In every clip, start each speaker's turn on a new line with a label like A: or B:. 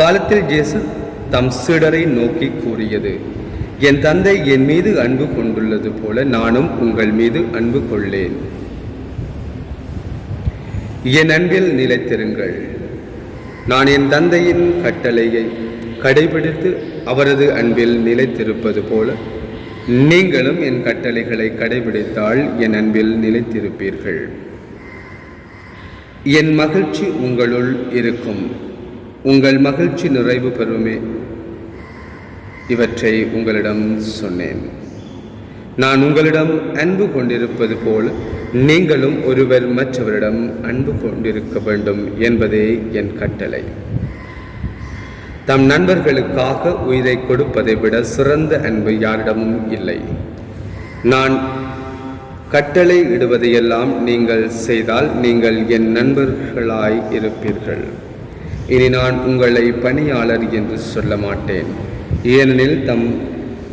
A: அக்காலத்தில் ஜேசு தம் சிடரை நோக்கி கூறியது என் தந்தை என் மீது அன்பு கொண்டுள்ளது போல நானும் உங்கள் மீது அன்பு கொள்ளேன். என் அன்பில் நிலைத்திருங்கள். நான் என் தந்தையின் கட்டளையை கடைபிடித்து அவரது அன்பில் நிலைத்திருப்பது போல நீங்களும் என் கட்டளைகளை கடைபிடித்தால் என் அன்பில் நிலைத்திருப்பீர்கள். என் மகிழ்ச்சி உங்களுள் இருக்கும். உங்கள் மகிழ்ச்சி நிறைவு பெறுமே. இவற்றை உங்களிடம் சொன்னேன். நான் உங்களிடம் அன்பு கொண்டிருப்பது போல் நீங்களும் ஒருவர் மற்றவரிடம் அன்பு கொண்டிருக்க வேண்டும் என்பதே என் கட்டளை. தம் நண்பர்களுக்காக உயிரை கொடுப்பதை விட சிறந்த அன்பு யாரிடமும் இல்லை. நான் கட்டளை இடுவதையெல்லாம் நீங்கள் செய்தால் நீங்கள் என் நண்பர்களாய் இருப்பீர்கள். இனி நான் உங்களை பணியாளர் என்று சொல்ல மாட்டேன் ஏனெனில் தம்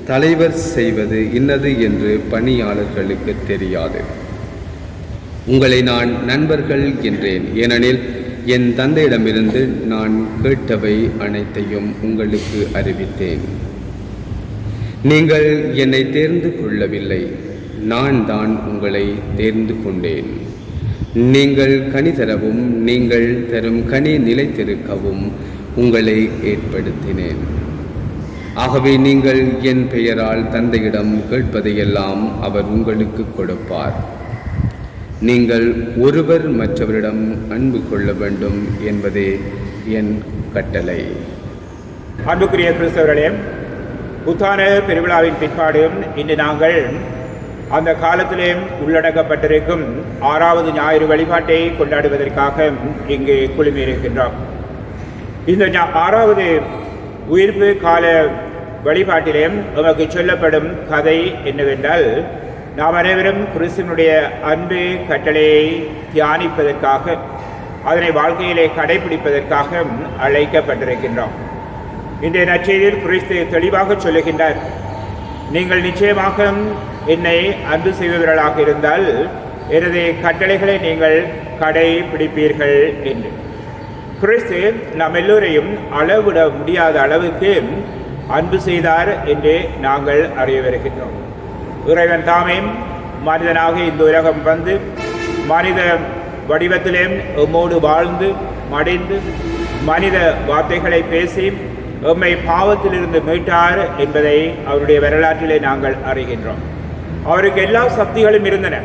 A: தலைவர் செய்வது இன்னது என்று பணியாளர்களுக்கு தெரியாது. உங்களை நான் நண்பர்கள் என்றேன். ஏனெனில் என் தந்தையிடமிருந்து நான் கேட்டவை அனைத்தையும் உங்களுக்கு அறிவித்தேன். நீங்கள் என்னை தேர்ந்து கொள்ளவில்லை. நான் தான் உங்களை தேர்ந்து கொண்டேன். நீங்கள் கனி தரவும் நீங்கள் தரும் கனி நிலைத்திருக்கவும் உங்களை ஏற்படுத்தினேன். ஆகவே நீங்கள் என் பெயரால் தந்தையிடம் கேட்பதையெல்லாம் அவர் உங்களுக்கு கொடுப்பார். நீங்கள் ஒருவர் மற்றவரிடம் அன்பு கொள்ள வேண்டும் என்பதே என் கட்டளை.
B: அன்புக்குரிய கிறிஸ்தவர்களே புத்தான பெருவிழாவின் பிற்பாடு இன்று நாங்கள் அந்த காலத்திலே உள்ளடக்கப்பட்டிருக்கும் ஆறாவது ஞாயிறு வழிபாட்டை கொண்டாடுவதற்காக இங்கு குழுமியிருக்கின்றோம். இந்த ஆறாவது உயிர்ப்பு கால வழிபாட்டிலே நமக்கு சொல்லப்படும் கதை என்னவென்றால் நாம் அனைவரும் கிறிஸ்துவனுடைய அன்பு கட்டளையை தியானிப்பதற்காக அதனை வாழ்க்கையிலே கடைபிடிப்பதற்காக அழைக்கப்பட்டிருக்கின்றோம். இன்றைய நற்செய்தியில் கிறிஸ்து தெளிவாக சொல்லுகின்றார். நீங்கள் நிச்சயமாக என்னை அன்பு செய்பவர்களாக இருந்தால் எனது கட்டளைகளை நீங்கள் கடைபிடிப்பீர்கள் என்று. கிறிஸ்து நம் எல்லோரையும் அளவிட முடியாத அளவுக்கு அன்பு செய்தார் என்று நாங்கள் அறிய வருகின்றோம். இறைவன் தாமே மனிதனாக இந்த உலகம் வந்து மனித வடிவத்திலே எம்மோடு வாழ்ந்து மடிந்து மனித வார்த்தைகளை பேசி எம்மை பாவத்திலிருந்து மீட்டார் என்பதை அவருடைய வரலாற்றிலே நாங்கள் அறிகின்றோம். அவருக்கு எல்லா சக்திகளும் இருந்தன.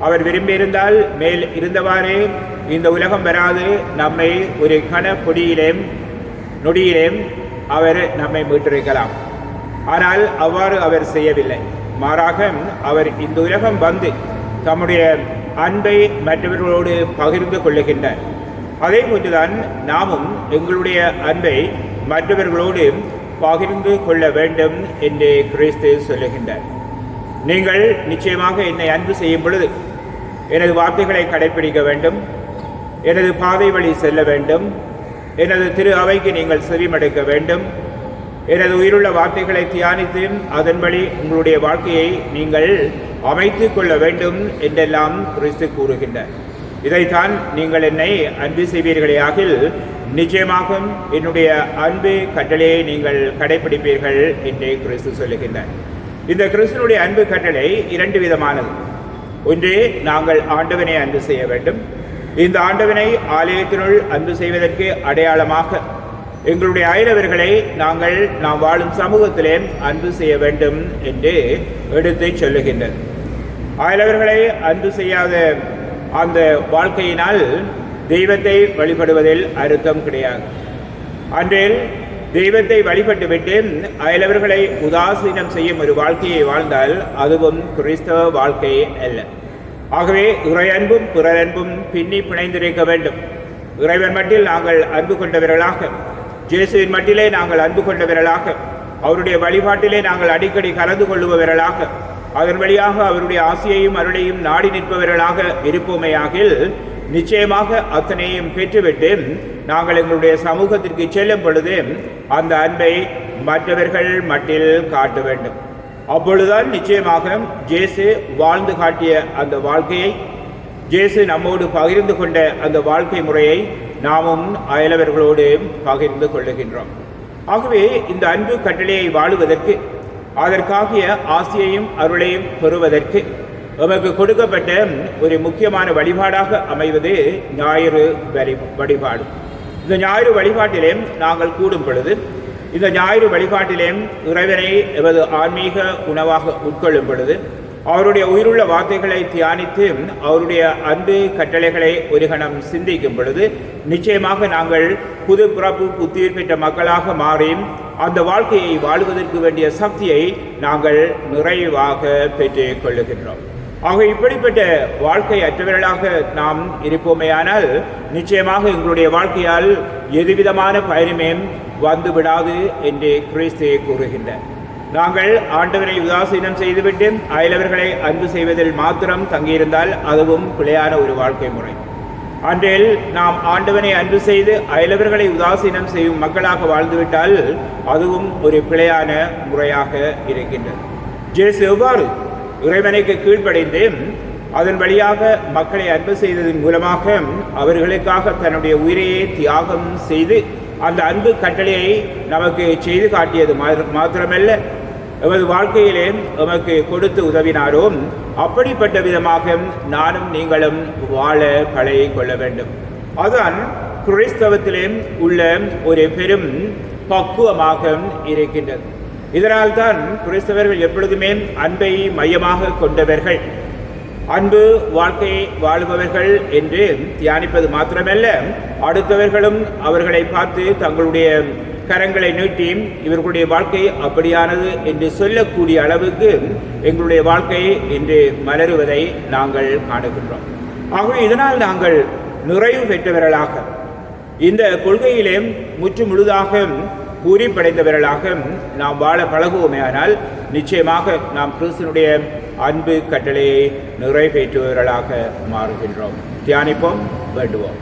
B: அவர் விரும்பியிருந்தால் மேல் இருந்தவாறே இந்த உலகம் வராது. நம்மை ஒரு கன பொடியிலேயும் நொடியிலேயும் அவர் நம்மை மீட்டிருக்கலாம் ஆனால் அவ்வாறு அவர் செய்யவில்லை. மாறாக அவர் இந்த உலகம் வந்து தம்முடைய அன்பை மற்றவர்களோடு பகிர்ந்து கொள்ளுகின்றார். அதே போன்றுதான் நாமும் எங்களுடைய அன்பை மற்றவர்களோடு பகிர்ந்து கொள்ள வேண்டும் என்று கிறிஸ்து சொல்லுகின்றார். நீங்கள் நிச்சயமாக என்னை அன்பு செய்யும் பொழுது எனது வார்த்தைகளை கடைப்பிடிக்க வேண்டும் எனது பாதை வழி செல்ல வேண்டும் எனது திரு அவைக்கு நீங்கள் செவிமடுக்க வேண்டும் எனது உயிருள்ள வார்த்தைகளை தியானித்து அதன் வழி உங்களுடைய வாழ்க்கையை நீங்கள் அமைத்து கொள்ள வேண்டும் என்றெல்லாம் கிறிஸ்து கூறுகின்றார். இதைத்தான் நீங்கள் என்னை அன்பு செய்வீர்களே ஆகில் நிச்சயமாகும் என்னுடைய அன்பு கட்டளையை நீங்கள் கடைபிடிப்பீர்கள் என்று கிறிஸ்து சொல்லுகின்றார். இந்த கிறிஸ்துனுடைய அன்பு கட்டளை இரண்டு விதமானது. ஒன்று நாங்கள் ஆண்டவனை அன்பு செய்ய வேண்டும். இந்த ஆண்டவனை ஆலயத்தினுள் அன்பு செய்வதற்கு அடையாளமாக எங்களுடைய அயலவர்களை நாங்கள் நாம் வாழும் சமூகத்திலே அன்பு செய்ய வேண்டும் என்று எடுத்துச் சொல்லுகின்றது. அயலவர்களை அன்பு செய்யாத அந்த வாழ்க்கையினால் தெய்வத்தை வழிபடுவதில் அர்த்தம் கிடையாது. அன்றில் தெய்வத்தை வழிபட்டுவிட்டு அயலவர்களை உதாசீனம் செய்யும் ஒரு வாழ்க்கையை வாழ்ந்தால் அதுவும் கிறிஸ்தவ வாழ்க்கை அல்ல. ஆகவே இறையன்பும் பிறரன்பும் பின்னி பிணைந்திருக்க வேண்டும். இறைவன் மட்டில் நாங்கள் அன்பு கொண்டவர்களாக ஜேசுவின் மட்டிலே நாங்கள் அன்பு கொண்டவர்களாக அவருடைய வழிபாட்டிலே நாங்கள் அடிக்கடி கலந்து கொள்ளுபவர்களாக அதன் வழியாக அவருடைய ஆசையையும் அருளையும் நாடி நிற்பவர்களாக இருப்போமையாகில் நிச்சயமாக அத்தனையும் பெற்றுவிட்டு நாங்கள் எங்களுடைய சமூகத்திற்கு செல்லும் பொழுது அந்த அன்பை மற்றவர்கள் மட்டில் காட்ட வேண்டும். அப்பொழுதுதான் நிச்சயமாக ஜேசு வாழ்ந்து காட்டிய அந்த வாழ்க்கையை ஜேசு நம்மோடு பகிர்ந்து கொண்ட அந்த வாழ்க்கை முறையை நாமும் அயலவர்களோடு பகிர்ந்து கொள்ளுகின்றோம். ஆகவே இந்த அன்பு கட்டளையை வாழுவதற்கு அதற்காகிய ஆசையையும் அருளையும் பெறுவதற்கு எமக்கு கொடுக்கப்பட்ட ஒரு முக்கியமான வழிபாடாக அமைவது ஞாயிறு வழி வழிபாடு. இந்த ஞாயிறு வழிபாட்டிலே நாங்கள் கூடும் பொழுது இந்த ஞாயிறு வழிபாட்டிலே இறைவனை எமது ஆன்மீக உணவாக உட்கொள்ளும் பொழுது அவருடைய உயிருள்ள வார்த்தைகளை தியானித்து அவருடைய அன்பு கட்டளைகளை ஒரு கணம் சிந்திக்கும் பொழுது நிச்சயமாக நாங்கள் புது பிறப்பு புத்துயிர் பெற்ற மக்களாக மாறி அந்த வாழ்க்கையை வாழ்வதற்கு வேண்டிய சக்தியை நாங்கள் நிறைவாக பெற்றுக் கொள்ளுகின்றோம். ஆக இப்படிப்பட்ட வாழ்க்கை அற்றவர்களாக நாம் இருப்போமேயானால் நிச்சயமாக எங்களுடைய வாழ்க்கையால் எதுவிதமான பயனுமே வந்துவிடாது என்று கிறிஸ்து கூறுகின்றார். நாங்கள் ஆண்டவரை உதாசீனம் செய்துவிட்டு அயலவர்களை அன்பு செய்வதில் மாத்திரம் தங்கியிருந்தால் அதுவும் பிழையான ஒரு வாழ்க்கை முறை. அன்றில் நாம் ஆண்டவனை அன்பு செய்து அயலவர்களை உதாசீனம் செய்யும் மக்களாக வாழ்ந்துவிட்டால் அதுவும் ஒரு பிழையான முறையாக இருக்கின்றது. ஜேசு எவ்வாறு இறைவனைக்கு கீழ்ப்படைந்து அதன் வழியாக மக்களை அன்பு செய்ததன் மூலமாக அவர்களுக்காக தன்னுடைய உயிரையே தியாகம் செய்து அந்த அன்பு கட்டளையை நமக்கு செய்து காட்டியது மாத்திரமல்ல எமது வாழ்க்கையிலே எமக்கு கொடுத்து உதவினாரோ அப்படிப்பட்ட விதமாக நானும் நீங்களும் வாழ பழகிக் கொள்ள வேண்டும். அதுதான் கிறிஸ்தவத்திலே உள்ள ஒரு பெரும் பக்குவமாக இருக்கின்றது. இதனால் தான் கிறிஸ்தவர்கள் எப்பொழுதுமே அன்பை மையமாக கொண்டவர்கள். அன்பு வாழ்க்கையை வாழுபவர்கள் என்று தியானிப்பது மாத்திரமல்ல அடுத்தவர்களும் அவர்களை பார்த்து தங்களுடைய கரங்களை நீட்டி இவர்களுடைய வாழ்க்கை அப்படியானது என்று சொல்லக்கூடிய அளவுக்கு எங்களுடைய வாழ்க்கை இன்று மலருவதை நாங்கள் காணுகின்றோம். ஆகவே இதனால் நாங்கள் நிறைவு பெற்றவர்களாக இந்த கொள்கையிலே முற்று முழுதாக பூரிப்படைந்தவர்களாக நாம் வாழ பழகுவோமேயானால் நிச்சயமாக நாம் கிறிஸ்தனுடைய அன்பு கட்டளையை நிறைவேற்றுபவர்களாக மாறுகின்றோம். தியானிப்போம் வேண்டுவோம்.